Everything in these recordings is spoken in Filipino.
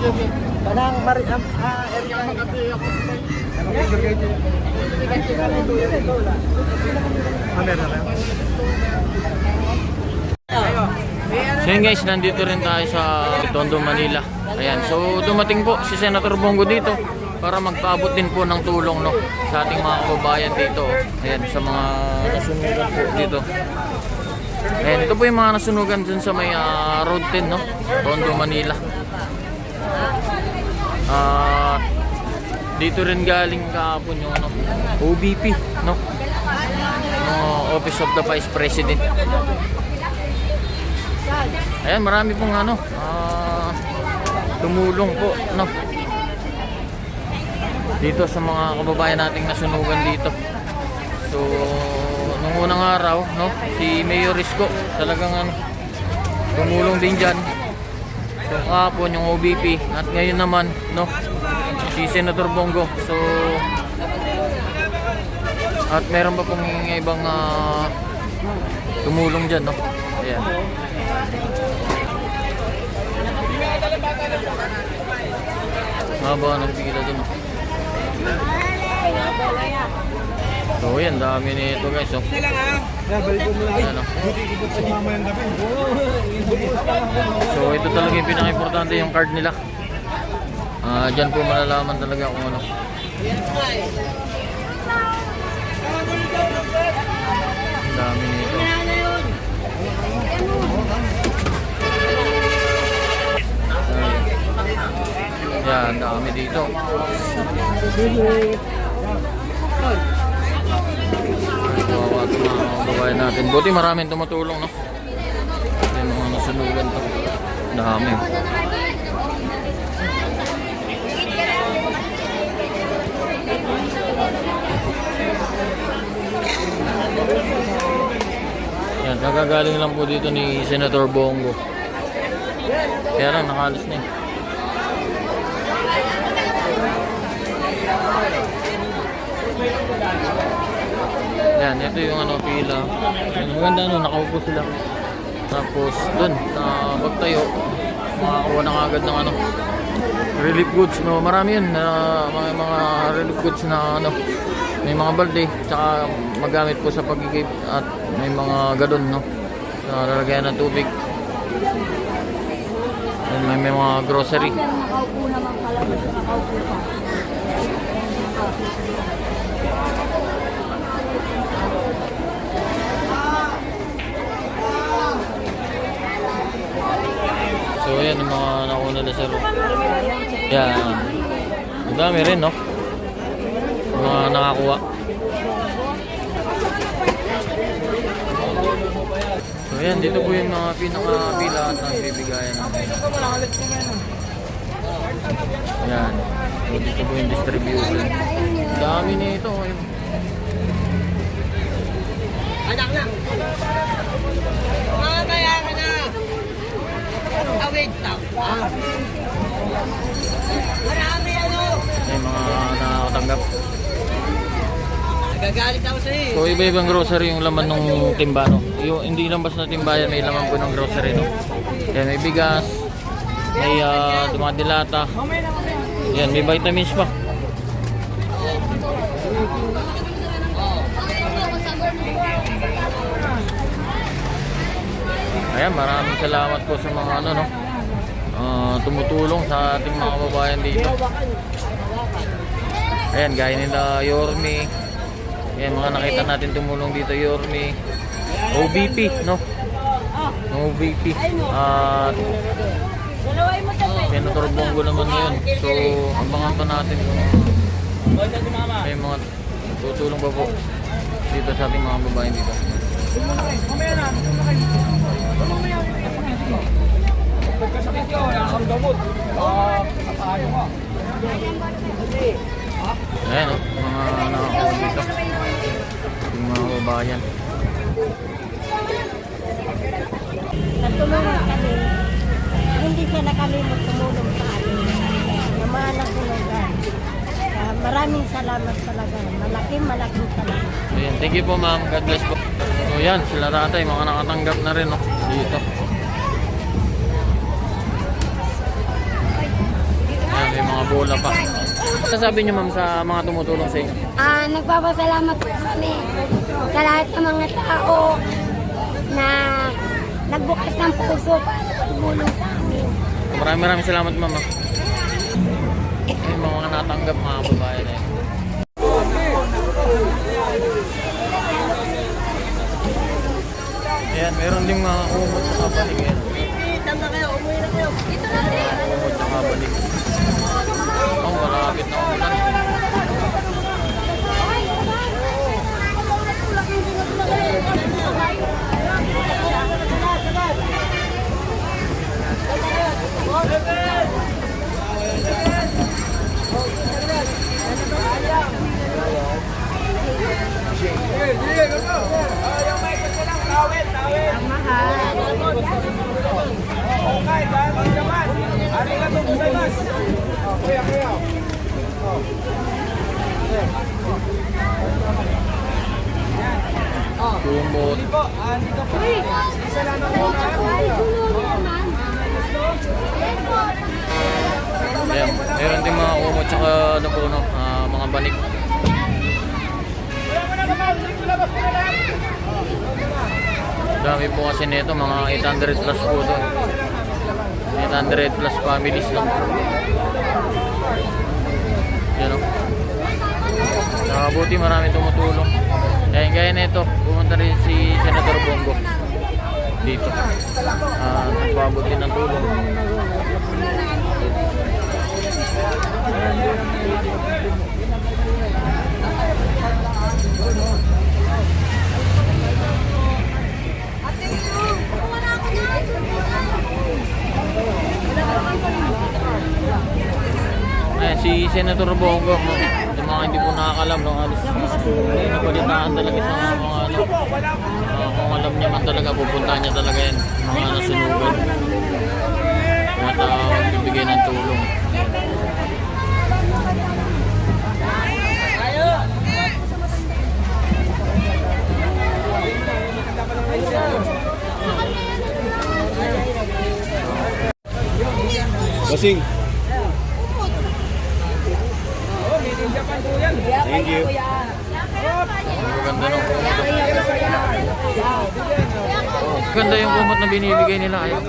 Kanang mari ah area So yun guys, nandito rin tayo sa Tondo, Manila. Ayan, so dumating po si Senator Bongo dito para magpaabot din po ng tulong no sa ating mga kababayan dito. Ayan, sa mga nasunugan po dito. Ayan, ito po yung mga nasunugan dun sa may ah, Road 10 no, Tondo, Manila. At dito rin galing kahapon yung ano, OBP no. No, Office of the Vice President. Ayan, marami pong ano, ah, tumulong po, no. Dito sa mga kababayan nating nasunugan dito. So, nung unang araw, no, si Mayor Risco, talagang ano, tumulong din dyan. So, kahapon yung OBP, at ngayon naman, no, si Senator Bongo. So, at meron pa pong ibang ah, tumulong dyan, no. Ayan. Haba ng pila dun. oh. So yan, dami nito guys. Oh. Ayan, oh. So ito talaga yung pinaka-importante yung card nila. Ah, diyan po malalaman talaga kung ano. Dami nito. Yan, dami dito. Kawawa ito mga kababayan natin. Buti maraming tumutulong, no? Yung mga nasunugan to. Dami. Yan, kagagaling lang po dito ni Senator Bongo. Kaya lang, nakalis na eh. Yan, ito yung ano, pila. Maganda no, nakaupo sila. Tapos, dun, na pagtayo, makakuha na agad ng ano, relief goods, no, marami yun, na mga, mga relief goods na ano, may mga balde, tsaka magamit po sa pagigip at may mga gadon, no, sa lalagyan ng tubig. Yan, may, may mga grocery. Nakaupo naman pala. Nakaupo pa. So yan yung mga nauna na sir. Yan. Ang dami rin no. Mga nakakuha. So yan, dito po yung mga pinaka-pila at nagbibigayan natin. Yan. So dito po yung distribution. Ang dami nito. Yung Anak na. Mamaya ka na. Awit. Ah. Marami ano. yung mga nakakatanggap. Nagagalit ako sa iyo. So iba-ibang grocery yung laman ng timba no. Yung hindi lang basta timbayan may laman po ng grocery no. Yan may bigas, may uh, mga dilata. Yan may vitamins pa. Ayan, maraming salamat po sa mga ano no. Tumutulong sa ating mga kababayan dito. Ayan, gaya nila Yormi, yan, mga nakita natin tumulong dito, Yormi. OBP, no? OBP. At Senator Bongo naman ngayon. So, abangan pa natin kung may mga tutulong ba po dito sa ating mga babaeng dito. Ayan, oh, mga nakakawin dito. Yung mga kababayan. Natulungan kami. Hindi siya nakalimot tumulong sa amin. Yung mga natulungan. Ah, maraming salamat talaga. Malaking malaking salamat. Ayan, thank you po ma'am. God bless po. So yan, sila tatay, mga nakatanggap na rin no, dito. Bola pa. Sasabi niyo ma'am sa mga tumutulong sa inyo. Ah, nagpapasalamat po kami sa lahat ng mga tao na nagbukas ng puso para tumulong sa amin. Maraming maraming salamat ma'am. ah. Yung mga natanggap mga babae na yun. Ayan, meron ding mga umot sa kabalik yan. Umot sa kabalik. Oh, malapit na umulan. Kumot. Ayan, meron din mga umot tsaka ano po, no, ah, mga banik. Dami po kasi nito, mga 800 plus po to. 800 plus families no. Yan o. Nakabuti marami tumutulong. Kaya gaya nito, pumunta rin si Senator Bongo dito. Ah, nagpabuti ng tulong. Ayan, si Senator Bongo, no, yung mga hindi po nakakalam, no, alis, uh, napalitaan talaga sa mga, mga ano, ah, kung alam niya man talaga, pupuntahan niya talaga yan, mga nasunugan. At uh, magbibigay ng tulong. Bossing. Thank you. Ang ganda ng kumot. Ganda yung kumot na binibigay nila. Ayun.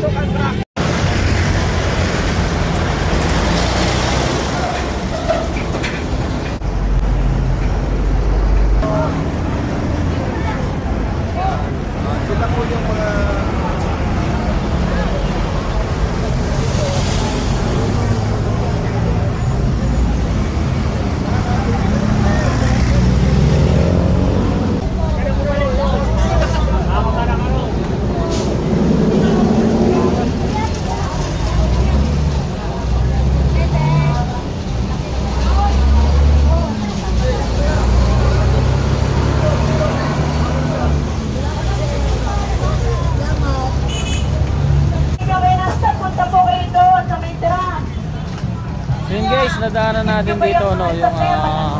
So yun guys, nadaanan natin dito no, yung ah,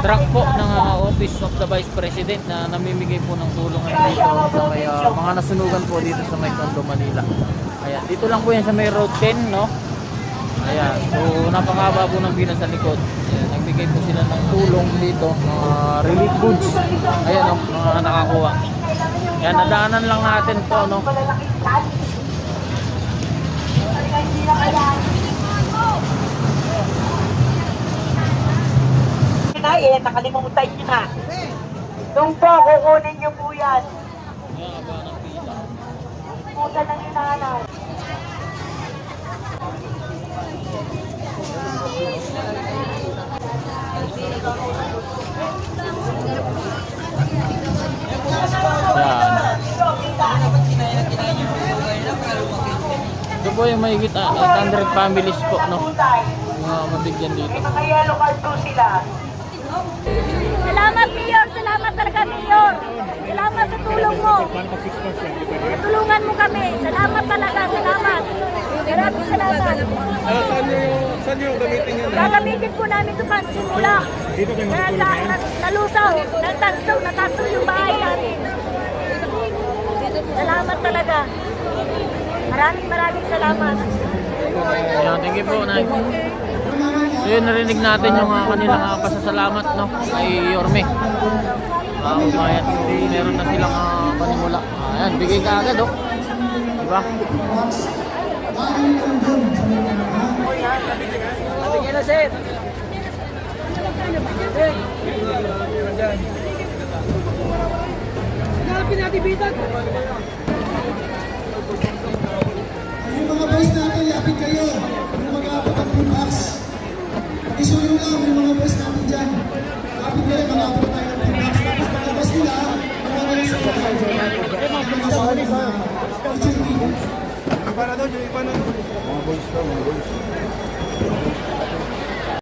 truck po ng ah, Office of the Vice President na namimigay po ng tulong dito sa may ah, mga nasunugan po dito sa may Tondo, Manila. Ayan, dito lang po yan sa may Road 10, no? Ayan, so napakaba po ng pila sa likod. Ayan, nagbigay po sila ng tulong dito, mga relief goods. Ayan, no, mga nakakuha. Ayan, nadaanan lang natin po, no? na eh, nakalimutan niyo na. Doon po, kukunin niyo po yan. Puta ng inanay. Ayan. Ito po yung mahigit ah, 800 families po, no? Mga mabigyan dito. May mga yellow card po sila. Salamat, Mayor. Salamat talaga, Mayor. Salamat sa tulong mo. Tulungan mo kami. Salamat talaga. Salamat. Maraming salamat. Ah, saan nyo, saan nyo gamitin yan? Gagamitin po namin ito pansimula. Dito kayo Na, na, na, nalusaw, natansaw, natansaw yung bahay namin. Salamat talaga. Maraming maraming salamat. Ayan, thank you po, Nay. So yun, narinig natin yung uh, kanilang uh, pasasalamat no, kay Yorme. Ah, uh, umayat. So, meron na silang uh, panimula. Ayan, bigay ka agad, oh. Diba? Nabigyan na, sir. Yung Iba na doon, yung iba na doon. Mga